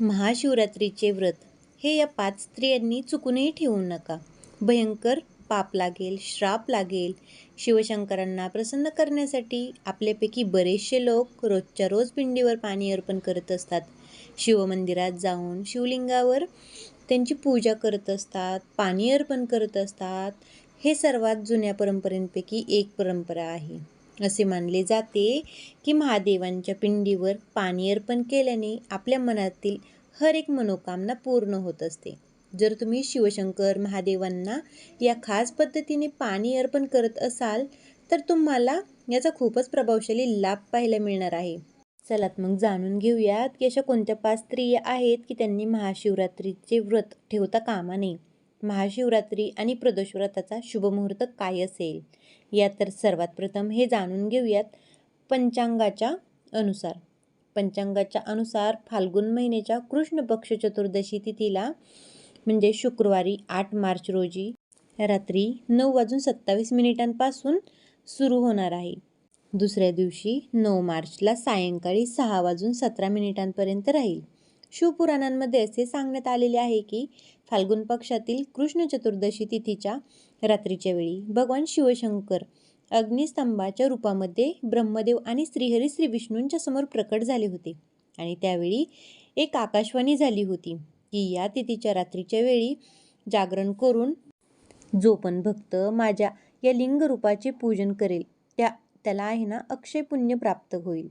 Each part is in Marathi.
महाशिवरात्रीचे व्रत. हे या पाच स्त्रियांनी चुकूनही ठेवू नका. भयंकर पाप लागेल श्राप लागेल. शिवशंकरांना प्रसन्न करण्यासाठी आपल्यापैकी बरेचसे लोक रोजच्या रोज पिंडीवर पाणी अर्पण करत असतात. शिवमंदिरात जाऊन शिवलिंगावर त्यांची पूजा करत असतात पाणी अर्पण करत असतात. हे सर्वात जुन्या परंपरेंपैकी एक परंपरा आहे. असे मानले जाते की महादेवांच्या पिंडीवर पाणी अर्पण केल्याने आपल्या मनातील हर एक मनोकामना पूर्ण होत असते. जर तुम्ही शिवशंकर महादेवांना या खास पद्धतीने पाणी अर्पण करत असाल तर तुम्हाला याचा खूपच प्रभावशाली लाभ पाहायला मिळणार आहे. चलात मग जाणून घेऊयात की अशा कोणत्या पाच स्त्रिया आहेत की त्यांनी महाशिवरात्रीचे व्रत ठेवता कामा नये. महाशिवरात्री आणि प्रदोष व्रताचा शुभमुहूर्त काय असेल? या तर सर्वात प्रथम हे जाणून घेऊयात पंचांगाच्या अनुसार. पंचांगाच्या अनुसार फाल्गुन महिन्याच्या कृष्ण पक्ष चतुर्दशी तिथीला म्हणजे शुक्रवारी आठ मार्च रोजी रात्री नऊ वाजून सत्तावीस मिनिटांपासून सुरू होणार आहे. दुसऱ्या दिवशी नऊ मार्चला सायंकाळी सहा वाजून सतरा मिनिटांपर्यंत राहील. शिवपुराणांमध्ये असे सांगण्यात आलेले आहे की फाल्गुन पक्षातील कृष्ण चतुर्दशी तिथीच्या रात्रीच्या वेळी भगवान शिवशंकर अग्निस्तंभाच्या रूपामध्ये ब्रह्मदेव आणि श्रीहरी श्री विष्णूंच्या समोर प्रकट झाले होते. आणि त्यावेळी एक आकाशवाणी झाली होती की या तिथीच्या रात्रीच्या वेळी जागरण करून जो पण भक्त माझ्या या लिंग रूपाचे पूजन करेल त्या त्याला आहे ना अक्षय पुण्य प्राप्त होईल.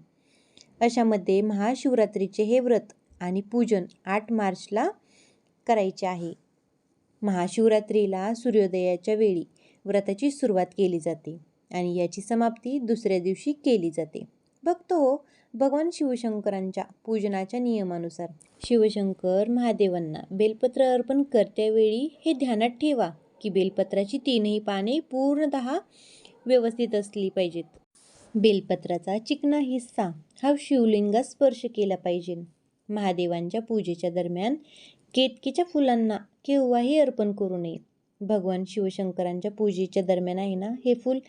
अशामध्ये महाशिवरात्रीचे हे व्रत आणि पूजन आठ मार्चला करायचे आहे. महाशिवरात्रीला सूर्योदयाच्या वेळी व्रताची सुरुवात केली जाते आणि याची समाप्ती दुसऱ्या दिवशी केली जाते. भक्त हो भगवान शिवशंकरांच्या पूजनाच्या नियमानुसार शिवशंकर महादेवांना बेलपत्र अर्पण करत्यावेळी हे ध्यानात ठेवा की बेलपत्राची तीनही पाने पूर्णतः व्यवस्थित असली पाहिजेत. बेलपत्राचा चिकना हिस्सा हा शिवलिंगास स्पर्श केला पाहिजे. महादेवांच्या पूजेच्या दरम्यान केतकीच्या फुलांना केव्हाही अर्पण करू नये. भगवान शिवशंकरांच्या पूजेच्या दरम्यान आहे ना हे फूल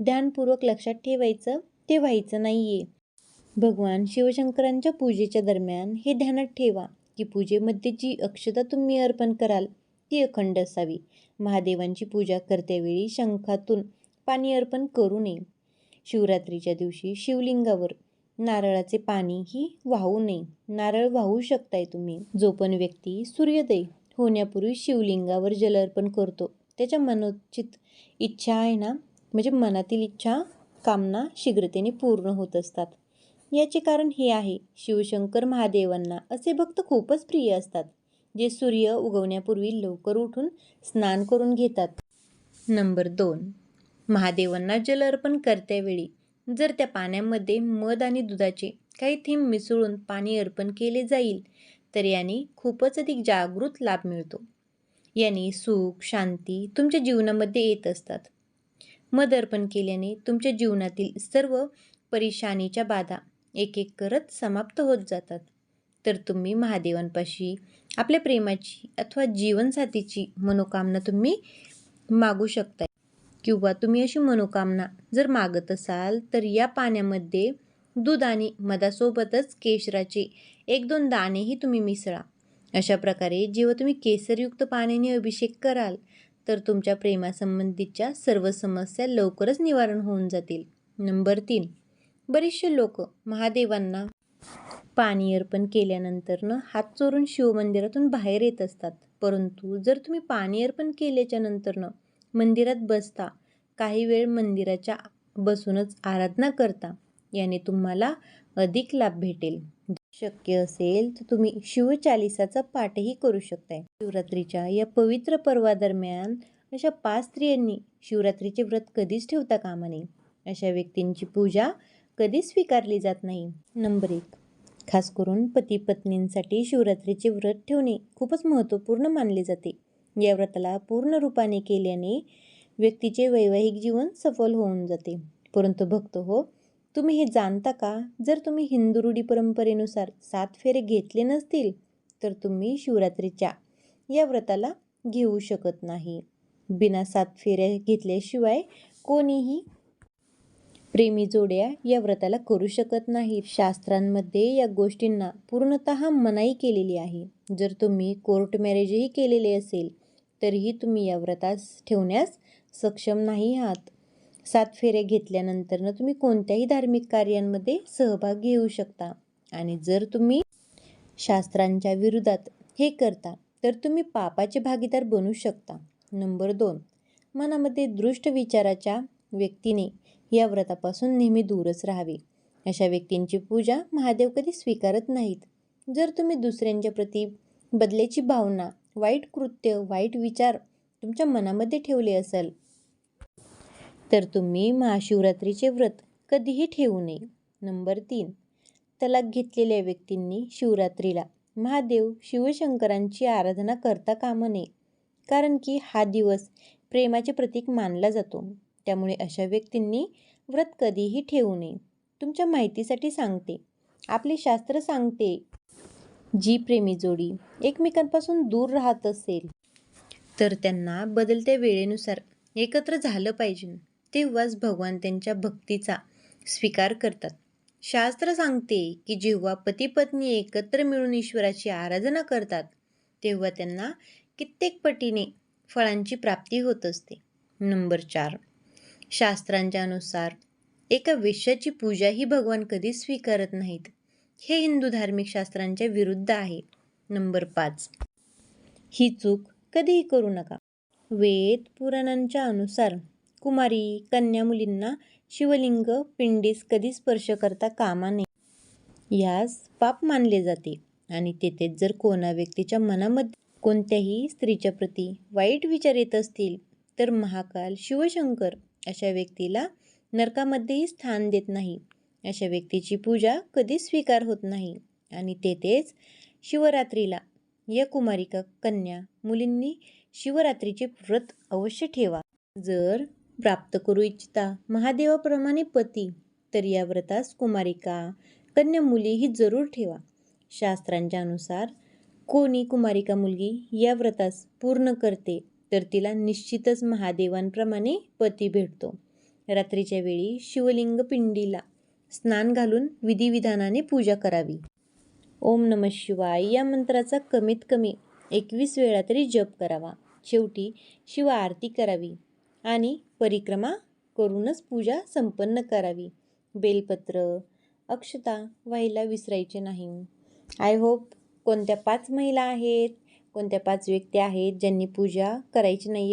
ध्यानपूर्वक लक्षात ठेवायचं ते व्हायचं नाही आहे भगवान शिवशंकरांच्या पूजेच्या दरम्यान हे ध्यानात ठेवा की पूजेमध्ये जी अक्षता तुम्ही अर्पण कराल ती अखंड असावी. महादेवांची पूजा करतेवेळी शंखातून पाणी अर्पण करू नये. शिवरात्रीच्या दिवशी शिवलिंगावर नारळाचे पाणीही वाहू नये. नारळ वाहू शकताय तुम्ही. जो पण व्यक्ती सूर्योदय होण्यापूर्वी शिवलिंगावर जल अर्पण करतो. त्याच्या मनोचित इच्छा आहे ना? म्हणजे मनातील इच्छा कामना शीघ्रतेने पूर्ण होत असतात. याचे कारण हे आहे शिवशंकर महादेवांना असे भक्त खूपच प्रिय असतात जे सूर्य उगवण्यापूर्वी लवकर उठून स्नान करून घेतात. नंबर दोन. महादेवांना जल अर्पण करत्यावेळी जर त्या पाण्यामध्ये मध आणि दुधाचे काही थेंब मिसळून पाणी अर्पण केले जाईल तर याने खूपच अधिक जागृत लाभ मिळतो. याने सुख शांती तुमच्या जीवनामध्ये येत असतात. मध अर्पण केल्याने तुमच्या जीवनातील सर्व परेशानीच्या बाधा एक एक करत समाप्त होत जातात. तर तुम्ही महादेवांपाशी आपल्या प्रेमाची अथवा जीवनसाथीची मनोकामना तुम्ही मागू शकता किंवा तुम्ही अशी मनोकामना जर मागत असाल तर या पाण्यामध्ये दूध आणि मधासोबतच केशराचे एक दोन दाणेही तुम्ही मिसळा. अशा प्रकारे जेव्हा तुम्ही केसरयुक्त पाण्याने अभिषेक कराल तर तुमच्या प्रेमासंबंधीच्या सर्व समस्या लवकरच निवारण होऊन जातील. नंबर तीन. बरेचसे लोक महादेवांना पाणी अर्पण केल्यानंतरनं हात चोरून शिवमंदिरातून बाहेर येत असतात. परंतु जर तुम्ही पाणी अर्पण केल्याच्या नंतरनं मंदिरात बसता. काही वेळ मंदिराच्या बसूनच आराधना करता. याने तुम्हाला अधिक लाभ भेटेल. शक्य असेल तर तुम्ही शिवचालिसाचा पाठही करू शकताय. शिवरात्रीच्या या पवित्र पर्वादरम्यान अशा पाच स्त्रियांनी शिवरात्रीचे व्रत कधीच ठेवता कामा नये. अशा व्यक्तींची पूजा कधीच स्वीकारली जात नाही. नंबर एक. खास करून पती पत्नींसाठी शिवरात्रीचे व्रत ठेवणे खूपच महत्त्वपूर्ण मानले जाते. या व्रताला पूर्ण रूपाने केल्याने व्यक्तीचे वैवाहिक जीवन सफल होऊन जाते. परंतु भक्त हो तुम्ही हे जाणता का? जर तुम्ही हिंदू रूढी परंपरेनुसार सात फेरे घेतले नसतील तर तुम्ही शिवरात्रीच्या या व्रताला घेऊ शकत नाही. बिना सात फेऱ्या घेतल्याशिवाय कोणीही प्रेमी जोड्या या व्रताला करू शकत नाही. शास्त्रांमध्ये या गोष्टींना पूर्णतः मनाई केलेली आहे. जर तुम्ही कोर्ट मॅरेजही केलेले असेल तरीही तुम्ही या व्रतास ठेवण्यास सक्षम नाही आहात. सात फेरे घेतल्यानंतरनं तुम्ही कोणत्याही धार्मिक कार्यांमध्ये सहभाग घेऊ शकता. आणि जर तुम्ही शास्त्रांच्या विरोधात हे करता तर तुम्ही पापाचे भागीदार बनू शकता. नंबर दोन. मनामध्ये दृष्ट विचाराच्या व्यक्तीने या व्रतापासून नेहमी दूरच राहावे. अशा व्यक्तींची पूजा महादेव कधी स्वीकारत नाहीत. जर तुम्ही दुसऱ्यांच्या प्रती बदल्याची भावना वाईट कृत्य वाईट विचार तुमच्या मनामध्ये ठेवले असाल तर तुम्ही महाशिवरात्रीचे व्रत कधीही ठेवू नये. नंबर तीन तलाक घेतलेल्या व्यक्तींनी शिवरात्रीला महादेव शिवशंकरांची आराधना करता कामा नये कारण की हा दिवस प्रेमाचे प्रतीक मानला जातो. त्यामुळे अशा व्यक्तींनी व्रत कधीही ठेवू नये. तुमच्या माहितीसाठी सांगते. आपले शास्त्र सांगते जी प्रेमी जोडी एकमेकांपासून दूर राहत असेल तर त्यांना बदलत्या वेळेनुसार एकत्र झालं पाहिजे. तेव्हाच भगवान त्यांच्या भक्तीचा स्वीकार करतात. शास्त्र सांगते की जेव्हा पती पत्नी एकत्र मिळून ईश्वराची आराधना करतात तेव्हा त्यांना कित्येक पटीने फळांची प्राप्ती होत असते. नंबर चार. शास्त्रांच्या अनुसार एका वेश्याची पूजाही भगवान कधीच स्वीकारत नाहीत. हे हिंदू धार्मिक शास्त्रांच्या विरुद्ध आहे. नंबर पाच. ही चूक कधीही करू नका. वेद पुराणांच्या अनुसार कुमारी कन्या मुलींना शिवलिंग पिंडीस कधी स्पर्श करता कामा नये. यास पाप मानले जाते आणि तेथेच जर कोणा व्यक्तीच्या मनामध्ये कोणत्याही स्त्रीच्या प्रती वाईट विचार येत असतील तर महाकाल शिवशंकर अशा व्यक्तीला नरकामध्येही स्थान देत नाही. अशा व्यक्तीची पूजा कधी स्वीकार होत नाही. आणि तेथेच शिवरात्रीला या कुमारिका कन्या मुलींनी शिवरात्रीचे व्रत अवश्य ठेवा. जर प्राप्त करू इच्छिता महादेवाप्रमाणे पती तर या व्रतास कुमारिका कन्या मुली ही जरूर ठेवा. शास्त्रांच्या अनुसार कोणी कुमारिका मुलगी या व्रतास पूर्ण करते तर तिला निश्चितच महादेवांप्रमाणे पती भेटतो. रात्रीच्या वेळी शिवलिंग पिंडीला स्नान घालून विधिविधानाने पूजा करावी. ओम नम शिवाय या मंत्राचा कमीत कमी एकवीस वेळा तरी जप करावा. शेवटी शिव आरती करावी आणि परिक्रमा करूनच पूजा संपन्न करावी. बेलपत्र अक्षता व्हायला विसरायचे नाही. आय होप कोणत्या पाच महिला आहेत कोणत्या पाच व्यक्ती आहेत ज्यांनी पूजा करायची नाही आहे